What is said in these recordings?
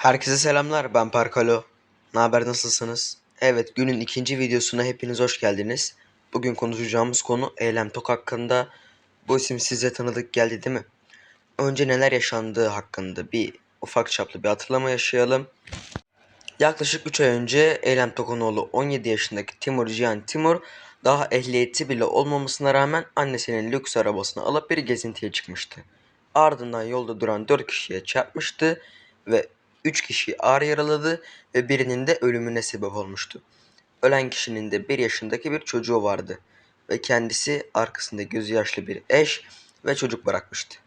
Herkese selamlar ben Parkalo. Ne haber nasılsınız? Evet günün ikinci videosuna hepiniz hoş geldiniz. Bugün konuşacağımız konu Eylem Tok hakkında. Bu isim size tanıdık geldi değil mi? Önce neler yaşandığı hakkında bir ufak çaplı bir hatırlama yaşayalım. Yaklaşık 3 ay önce Eylem Tok'un oğlu 17 yaşındaki Timur Cihan Timur daha ehliyeti bile olmamasına rağmen annesinin lüks arabasını alıp bir gezintiye çıkmıştı. Ardından yolda duran 4 kişiye çarpmıştı ve 3 kişiyi ağır yaraladı ve birinin de ölümüne sebep olmuştu. Ölen kişinin de 1 yaşındaki bir çocuğu vardı ve kendisi arkasında gözü yaşlı bir eş ve çocuk bırakmıştı.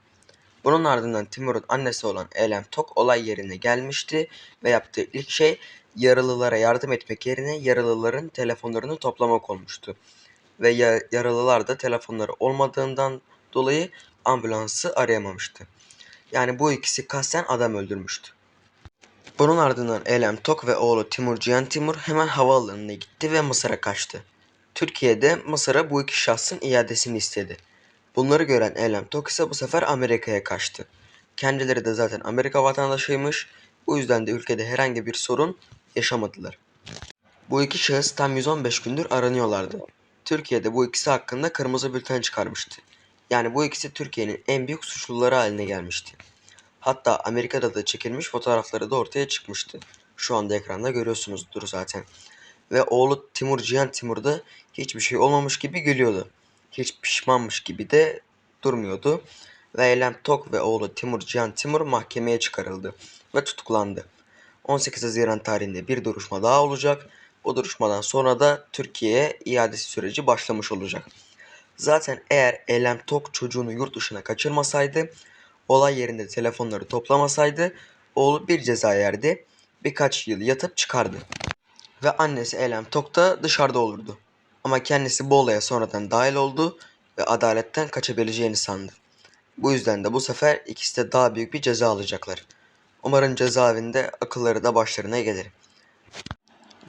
Bunun ardından Timur'un annesi olan Eylem Tok olay yerine gelmişti ve yaptığı ilk şey yaralılara yardım etmek yerine yaralıların telefonlarını toplamak olmuştu. Ve ya- yaralılar da telefonları olmadığından dolayı ambulansı arayamamıştı. Yani bu ikisi kasten adam öldürmüştü. Bunun ardından Eylem Tok ve oğlu Timur Cihan Timur hemen havaalanına gitti ve Mısır'a kaçtı. Türkiye'de Mısır'a bu iki şahsın iadesini istedi. Bunları gören Eylem Tok ise bu sefer Amerika'ya kaçtı. Kendileri de zaten Amerika vatandaşıymış. Bu yüzden de ülkede herhangi bir sorun yaşamadılar. Bu iki şahıs tam 115 gündür aranıyorlardı. Türkiye'de bu ikisi hakkında kırmızı bülten çıkarmıştı. Yani bu ikisi Türkiye'nin en büyük suçluları haline gelmişti. Hatta Amerika'da da çekilmiş fotoğrafları da ortaya çıkmıştı. Şu anda ekranda görüyorsunuzdur zaten. Ve oğlu Timur Cihan Timur da hiçbir şey olmamış gibi gülüyordu. Hiç pişmanmış gibi de durmuyordu. Ve Eylem Tok ve oğlu Timur Cihan Timur mahkemeye çıkarıldı ve tutuklandı. 18 Haziran tarihinde bir duruşma daha olacak. Bu duruşmadan sonra da Türkiye'ye iadesi süreci başlamış olacak. Zaten eğer Eylem Tok çocuğunu yurt dışına kaçırmasaydı, olay yerinde telefonları toplamasaydı oğlu bir ceza yerdi. Birkaç yıl yatıp çıkardı. Ve annesi Eylem Tok da dışarıda olurdu. Ama kendisi bu olaya sonradan dahil oldu ve adaletten kaçabileceğini sandı. Bu yüzden de bu sefer ikisi de daha büyük bir ceza alacaklar. Umarım cezaevinde akılları da başlarına gelir.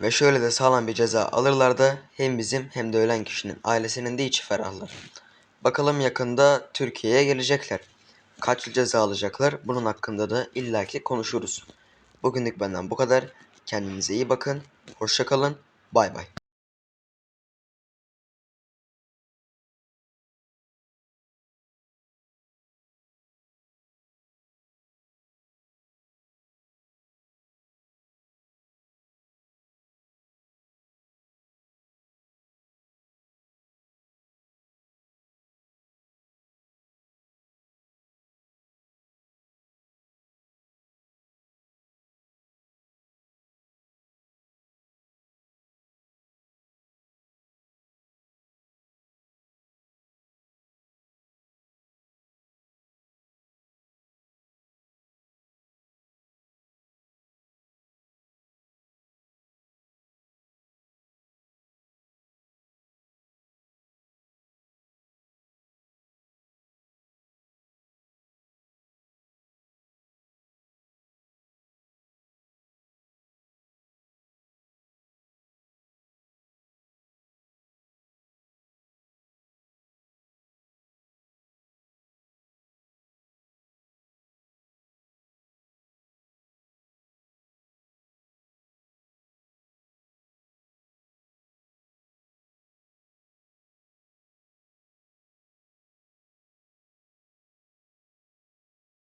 Ve şöyle de sağlam bir ceza alırlar da hem bizim hem de ölen kişinin ailesinin de içi ferahlar. Bakalım yakında Türkiye'ye gelecekler. Kaç yıl ceza alacaklar bunun hakkında da illaki konuşuruz. Bugünlük benden bu kadar. Kendinize iyi bakın. Hoşça kalın. Bay bay.